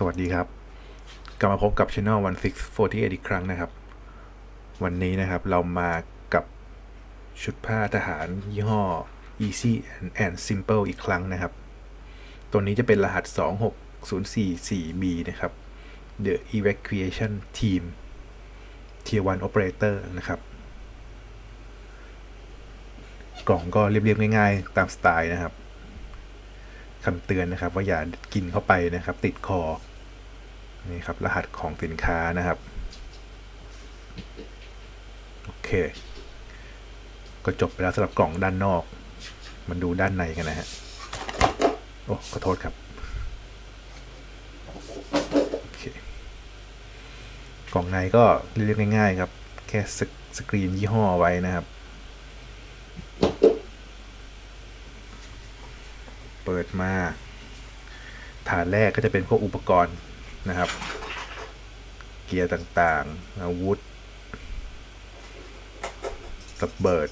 สวัสดีครับ กลับมาพบกับ Channel 1648 อีกครั้งนะครับ วันนี้นะครับเรามากับชุดผ้าทหารยี่ห้อ Easy and, and Simple อีกครั้งนะครับ ตัวนี้จะเป็นรหัส 26044B นะครับ The Evacuation Team Tier 1 Operator นะครับ กล่องก็เรียบๆง่ายๆ ตามสไตล์นะครับคำเตือนนะครับว่าอย่ากินเข้าไปนะครับ ติดคอ นี่ครับรหัสของสินค้านะครับ โอเค ก็จบไปแล้วสำหรับกล่องด้านนอก มันดูด้านในกันนะฮะ โอ้ขอโทษครับกล่องในก็เรียบง่ายๆครับ แค่สกสกรีนยี่ห้อไว้นะครับ เปิดมา ฐานแรกก็จะเป็นพวกอุปกรณ์ นะครับ เกียร์ต่างๆ อาวุธระเบิด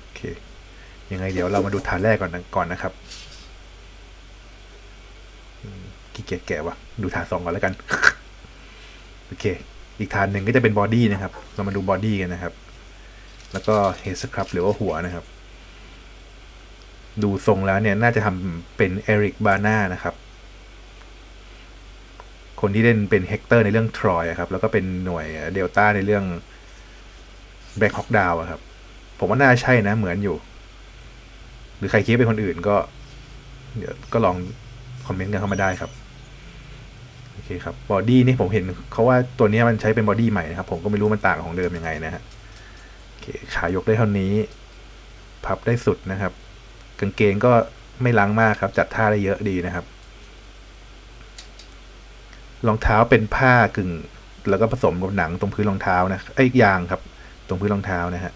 โอเค ยังไงเดี๋ยวเรามาดูฐานแรกก่อนก่อนนะครับขี้เกียจแกะวะดูฐานสองก่อนแล้วกัน โอเค อีกฐานหนึ่งก็จะเป็นบอดี้นะครับ เรามาดูบอดี้กันนะครับ แล้วก็เฮดสครับหรือว่าหัวนะครับ ดูทรงแล้วเนี่ยน่าจะทำเป็นเอริกบาน่านะครับ คนที่เล่นเป็นเฮกเตอร์ในเรื่องทรอยครับ แล้วก็เป็นหน่วยเดลต้าในเรื่องแบล็คฮอกดาวครับ ผมว่าน่าใช่นะเหมือนอยู่ หรือใครคิดเป็นคนอื่นก็ เดี๋ยวก็ลองคอมเมนต์กันเข้ามาได้ครับโอเคครับบอดี้นี่ผมเห็นเขาว่าตัวนี้มันใช้เป็นบอดี้ใหม่นะครับ ผมก็ไม่รู้มันต่างของเดิมยังไงนะฮะ เคขายกได้เท่านี้ พับได้สุดนะครับ กางเกงก็ไม่ล้างมากครับ จัดท่าได้เยอะดีนะครับรองเท้าเป็นผ้ากึ่ง แล้วก็ผสมกับหนังตรงพื้นรองเท้านะไอ้ยางครับ ตรงพื้นรองเท้านะฮะ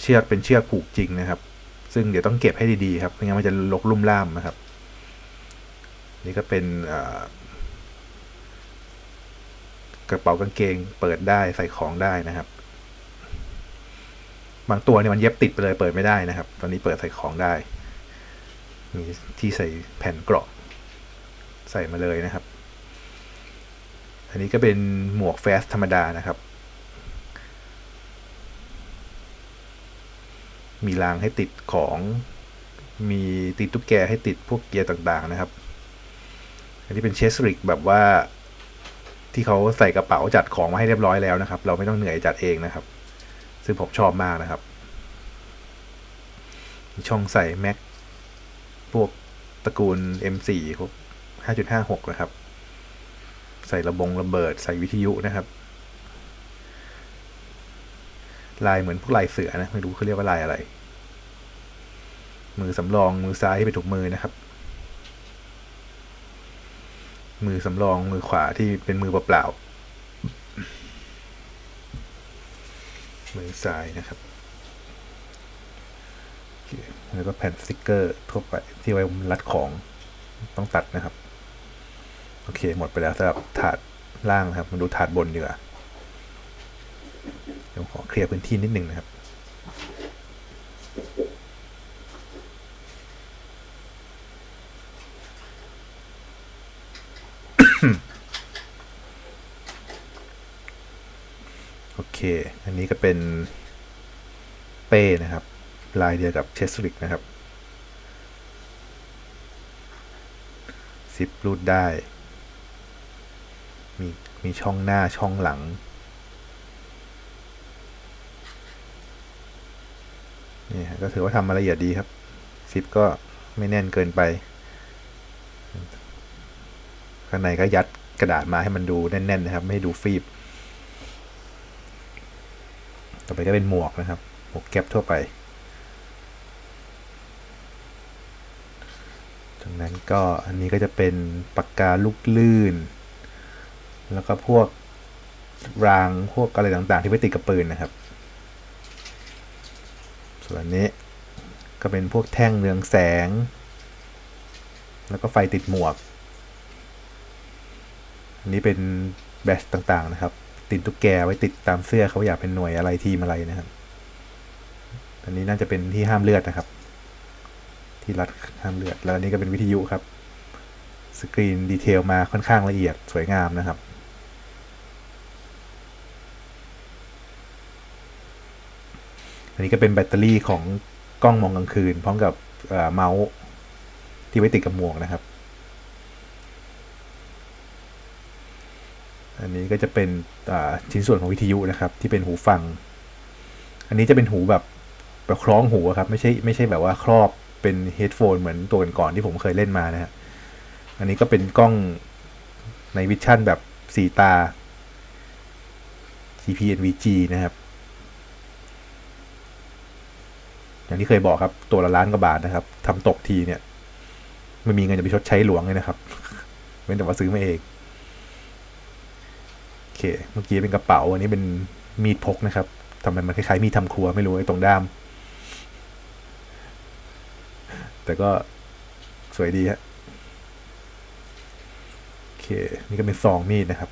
เชือกเป็นเชือกผูกจริงนะครับ ซึ่งเดี๋ยวต้องเก็บให้ดีๆครับไม่งั้นมันจะลกลุ่มล่ามนะครับ นี่ก็เป็นกระเป๋ากางเกงเปิดได้ใส่ของได้นะครับ บางตัวเนี่ยมันเย็บติดไปเลยเปิดไม่ได้นะครับ ตอนนี้เปิดใส่ของได้ มีที่ใส่แผ่นเกราะ ใส่มาเลยนะครับ อันนี้ก็เป็นหมวกแฟสธรรมดานะครับ มีรางให้ติดของ มีติดตุ๊กแกให้ติดพวกเกียร์ต่างๆนะครับ อันนี้เป็นเชสริกแบบว่าที่เขาใส่กระเป๋าจัดของมาให้เรียบร้อยแล้วนะครับ เราไม่ต้องเหนื่อยจัดเองนะครับ ซึ่งผมชอบมากนะครับช่องใส่แม็กพวกตระกูล M4 พวก5.56 นะครับ ใส่ระบงระเบิด ใส่วิทยุนะครับ ลายเหมือนพวกลายเสือนะ ไม่รู้เขาเรียกว่าลายอะไร มือสำรองมือซ้ายที่เป็นถุงมือนะครับ มือสำรองมือขวาที่เป็นมือเปล่าๆ มือซ้ายนะครับโอเคแล้วก็แผ่นสติกเกอร์ทั่วไปที่ไว้รัดของต้องตัดนะครับ โอเค หมดไปแล้วสำหรับถาดล่างครับ มาดูถาดบนดีกว่าเดี๋ยวขอเคลียร์พื้นที่นิดนึงนะครับ โอเค อันนี้ก็เป็นเป้นะครับ ลายเดียวกับเชสริกนะครับซิปรูดได้ มีมีช่องหน้าช่องหลัง นี่ก็ถือว่าทำมาละเอียดดีครับซิปก็ไม่แน่นเกินไป ข้างในก็ยัดกระดาษมาให้มันดูแน่นๆนะครับ ไม่ดูฟีบ ต่อไปก็เป็นหมวกนะครับ หมวกแก๊ปทั่วไป จากนั้นก็อันนี้ก็จะเป็นปากกาลูกลื่น แล้วก็พวกรางพวกอะไรต่างๆ ที่ไว้ติดกับปืนนะครับ ส่วนนี้ก็เป็นพวกแท่งเรืองแสง แล้วก็ไฟติดหมวก อันนี้เป็นแบชต่างๆนะครับ ติดตุ๊กแกไว้ติดตามเสื้อเขาอยากเป็นหน่วยอะไรทีมอะไรนะครับ อันนี้น่าจะเป็นที่ห้ามเลือดนะครับ ที่รัดห้ามเลือด แล้วอันนี้ก็เป็นวิทยุครับ สกรีนดีเทลมาค่อนข้างละเอียดสวยงามนะครับ อันนี้ก็เป็นแบตเตอรี่ของกล้องมองกลางคืน พร้อมกับเมาส์ที่ไว้ติดกับหมวกนะครับ อันนี้ก็จะเป็นชิ้นส่วนของวิทยุนะครับที่เป็นหูฟัง อันนี้จะเป็นหูแบบแบบคล้องหูครับไม่ใช่ไม่ใช่แบบว่าครอบเป็นเฮดโฟนเหมือนตัวก่อนๆที่ผมเคยเล่นมานะฮะอันนี้ก็เป็นกล้องในวิชั่นแบบสีตา GPNVG นะครับ อย่างที่เคยบอกครับตัวละล้านกว่าบาทนะครับทำตกทีเนี่ย ไม่มีเงินจะไปชดใช้หลวงเลยนะครับเว้นแต่ว่าซื้อมาเอง เค เมื่อกี้เป็นกระเป๋า อันนี้เป็นมีดพกนะครับทำไมมันคล้ายๆมีดทำครัวไม่รู้ไอ้ตรงด้าม แต่ก็สวยดีฮะโอเค นี่ก็เป็นซองมีดนะครับ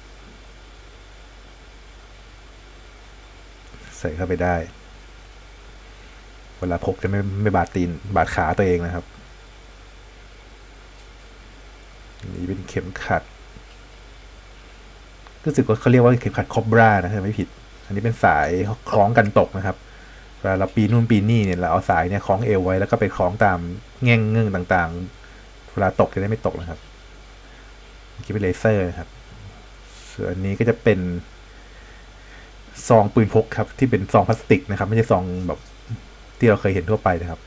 ใส่เข้าไปได้ เวลาพกจะไม่ไม่บาดตีน บาดขาตัวเองนะครับ นี่เป็นเข็มขัด รู้สึกว่าเขาเรียกว่าเข็มขัดคอบรานะถ้าไม่ผิด อันนี้เป็นสายคล้องกันตกนะครับเวลาเราปีนนู่นปีนนี่เนี่ยเราเอาสายเนี่ยคล้องเอวไว้แล้วก็ไปคล้องตามแง่งเงื่งต่างๆ เวลาตกจะได้ไม่ตกนะครับกี้เป็นเลเซอร์นะครับ ส่วนอันนี้ก็จะเป็น ซองปืนพกครับ ที่เป็นซองพลาสติกนะครับ ไม่ใช่ซองแบบที่เราเคยเห็นทั่วไปนะครับ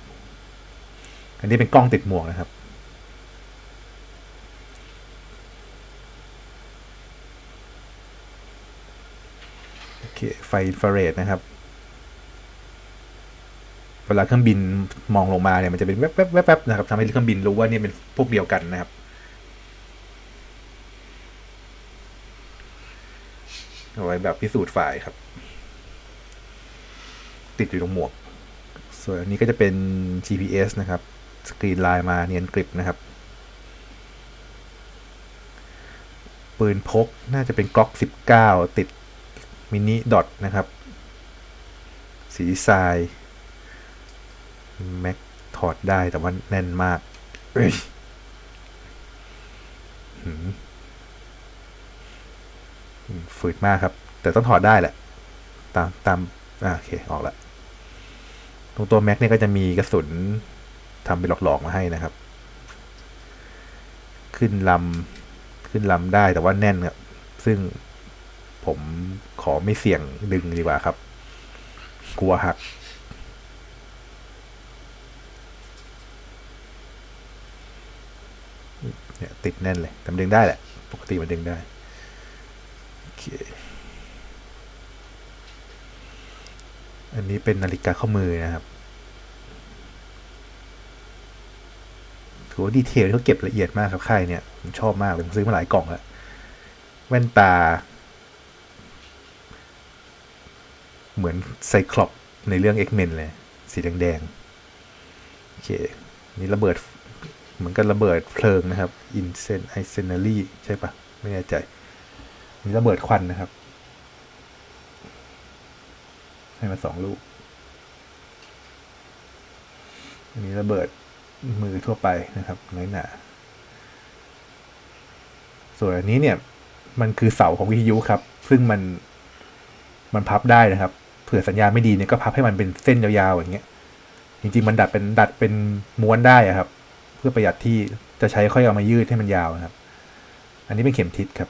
อันนี้เป็นกล้องติดหมวกนะครับ โอเค ไฟอินฟราเรดนะครับ เวลาเครื่องบินมองลงมาเนี่ยมันจะเป็นแวบๆแวบๆนะครับทำให้เครื่องบินรู้ว่าเนี่ยเป็นพวกเดียวกันนะครับ เอาไว้แบบพิสูจน์ฝ่ายครับ ติดอยู่ตรงหมวก ส่วนอันนี้ก็จะเป็น GPS นะครับ สกรีนไลน์มาเนียนกริปนะครับปืนพกน่าจะเป็นกล็อก 19 ติด มินิดอทนะครับ สีทรายแม็กถอดได้แต่ว่าแน่นมากเอ้ยหืมฝืดมากครับ แต่ต้องถอดได้แหละ ตามตามอ่าโอเค ออกละตรงตัวแม็กเนี่ยก็จะมีกระสุนทำเป็นหลอก ๆ มาให้นะครับ ขึ้นลำขึ้นลำได้แต่ว่าแน่นครับ ซึ่ง ผมขอไม่เสี่ยงดึงดีกว่าครับ กลัวหัก เนี่ยติดแน่นเลยแต่ดึงได้แหละ ปกติมันดึงได้ โอเค อันนี้เป็นนาฬิกาข้อมือนะครับถือว่าดีเทลที่เขาเก็บละเอียดมากครับค่ายเนี่ยผมชอบมากเลยผมซื้อมาหลายกล่องแล้วแว่นตา เหมือนไซคลอปในเรื่อง X-Men เลย สีแดงๆ โอเค นี่ระเบิด เหมือนกันระเบิดเพลิงนะครับอินเซนไอเซนารีใช่ปะไม่แน่ใจ นี่ระเบิดควันนะครับ ให้มาสองลูก อันนี้ระเบิดมือทั่วไปนะครับน้อยหนาส่วนอันนี้เนี่ยมันคือเสาของวิทยุครับ ซึ่งมันมันพับได้นะครับ ผื่อสัญญาณไม่ดีเนี่ยก็พับให้มันเป็นเส้นยาวๆอย่างเงี้ย จริงๆมันดัดเป็นดัดเป็นม้วนได้อะครับ เพื่อประหยัดที่จะใช้ค่อยเอามายืดให้มันยาวนะครับ อันนี้เป็นเข็มทิศครับ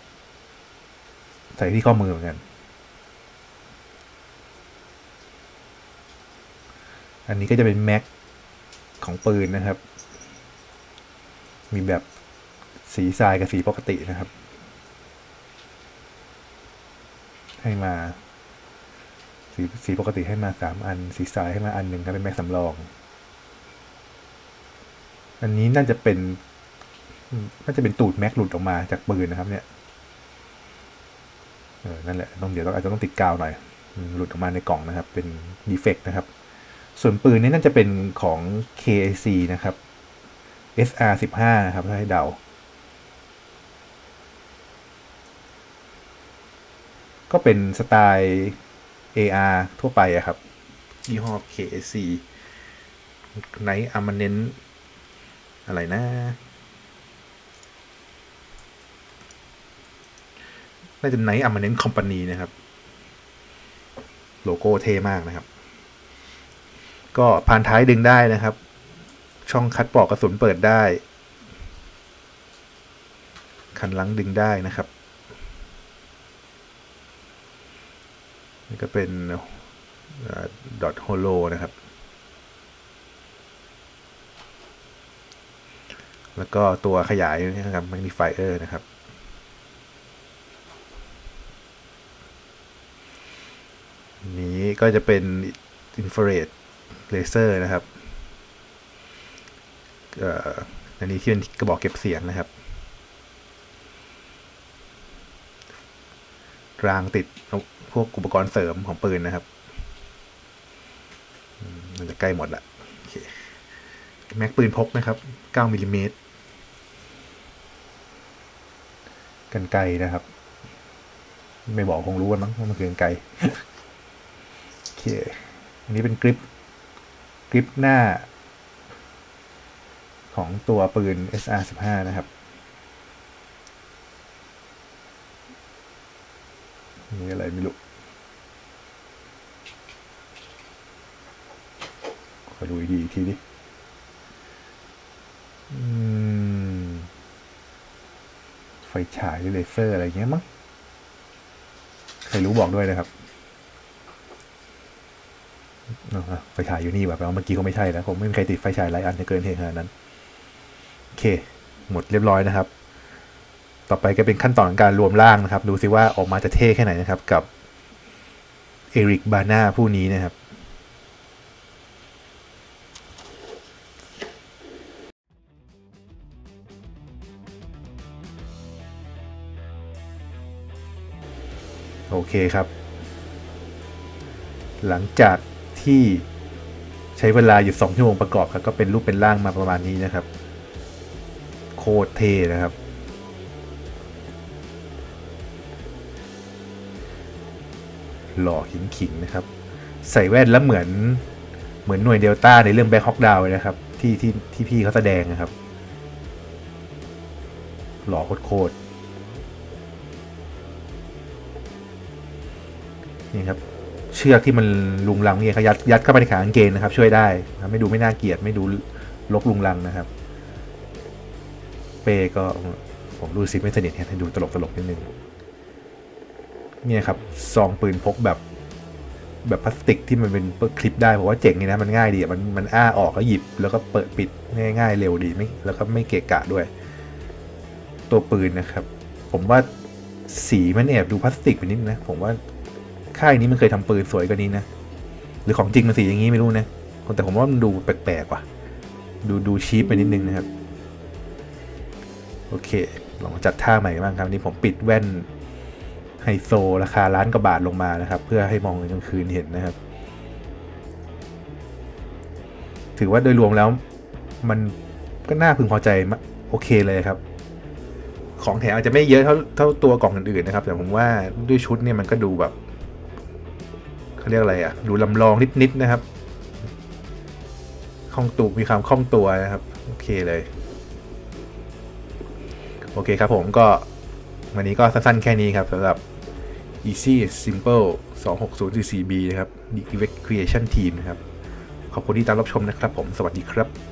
ใส่ที่ข้อมือเหมือนกัน อันนี้ก็จะเป็นแม็กของปืนนะครับ มีแบบสีทรายกับสีปกตินะครับ ให้มา สีสีปกติให้มาสามอัน สีทรายให้มาอันหนึ่งครับเป็นแม็กสำรอง อันนี้น่าจะเป็นน่าจะเป็นตูดแม็กหลุดออกมาจากปืนนะครับ เนี่ยเออนั่นแหละต้องเดี๋ยวเราอาจจะต้องติดกาวหน่อยหลุดออกมาในกล่องนะครับ เป็นดีเฟกต์นะครับ ส่วนปืนนี่น่าจะเป็นของ KAC นะครับ SR 15นะครับถ้าให้เดาก็เป็นสไตล์ AR ทั่วไปอะครับ ยี่ห้อ KAC ไนท์อามาเนนอะไรนะ น่าจะไนท์อามาเนนคอมพานีนะครับ โลโก้เท่มากนะครับ ก็พานท้ายดึงได้นะครับ ช่องคัดปลอกกระสุนเปิดได้ คันลังดึงได้นะครับ ก็เป็นดอทโฮโลนะครับ แล้วก็ตัวขยายนะครับ magnifier นะครับ นี้ก็จะเป็นอินฟราเรดเลเซอร์นะครับอันนี้ที่เป็นกระบอกเก็บเสียงนะครับ รางติดพวกอุปกรณ์เสริมของปืนนะครับมันจะใกล้หมดละโอเคแม็กปืนพกนะครับ 9มิลลิเมตรกันไกลนะครับ ไม่บอกคงรู้กันมั้งว่ามันคือกันไกลโอเค อันนี้เป็นกริปกริปหน้า ของตัวปืน SR15 นะครับ นี่อะไรไม่รู้ขอดูอีกทีอีกทีดิอืมไฟฉายหรือเลเซอร์อะไรเงี้ยมั้งใครรู้บอกด้วยนะครับไฟฉายอยู่นี่แบบเมื่อกี้ก็ไม่ใช่แล้วผมไม่มีใครติดไฟฉายหลายอันจะเกินเหตุขนาดนั้น โอเค หมดเรียบร้อยนะครับ ต่อไปก็เป็นขั้นตอนการรวมร่างนะครับ ดูซิว่าออกมาจะเท่แค่ไหนนะครับกับเอริกบาน่าผู้นี้นะครับโอเคครับ หลังจากที่ใช้เวลาอยู่สองชั่วโมงประกอบครับก็เป็นรูปเป็นร่างมาประมาณนี้นะครับ โคตรเท่นะครับ หล่อขิงขิงๆนะครับ ใส่แว่นแล้วเหมือนเหมือนหน่วยเดลต้าในเรื่องแบ็คฮอกดาวเลยนะครับ ที่ที่ที่พี่เขาแสดงนะครับ หล่อโคตรๆนี่ครับเชือกที่มันลุงลังนี่เขายัดยัดเข้าไปในขากางเกงนะครับ ช่วยได้นะไม่ดูไม่น่าเกลียดไม่ดูลกลุงลังนะครับ เป้ก็ผมดูซิไม่สนิทให้ดูตลกตลกๆนิดนึง เนี่ยครับซองปืนพกแบบ แบบพลาสติกที่มันเป็นคลิปได้ผมว่าเจ๋งนี่นะมันง่ายดีมันมันอ้าออกแล้วหยิบแล้วก็เปิดปิดง่ายๆเร็วดีไม่แล้วก็ไม่เกะกะด้วย ตัวปืนนะครับ ผมว่าสีมันแอบดูพลาสติกไปนิดนะผมว่าค่ายนี้มันเคยทำปืนสวยกว่านี้นะหรือของจริงมันสีอย่างนี้ไม่รู้นะแต่ผมว่ามันดูแปลกๆว่ะ ดูดูชีพไปนิดนึงนะครับ โอเค ลองจัดท่าใหม่บ้างครับนนี้ผมปิดแว่น ไฮโซราคาล้านกว่าบาทลงมานะครับ เพื่อให้มองกลางคืนเห็นนะครับ ถือว่าโดยรวมแล้วมันก็น่าพึงพอใจมะโอเคเลยครับ ของแถมอาจจะไม่เยอะเท่าเท่าตัวกล่องอื่นๆนะครับ แต่ผมว่าด้วยชุดเนี่ยมันก็ดูแบบเขาเรียกอะไรอะดูลำลองนิดๆนะครับคล่องตัวมีความคล่องตัวนะครับ โอเคเลย โอเคครับผมก็วันนี้ก็สั้นๆแค่นี้ครับสำหรับ Easy Simple 26044B นะครับ The Creation Team นะครับ ขอบคุณที่ตามรับชมนะครับผม สวัสดีครับ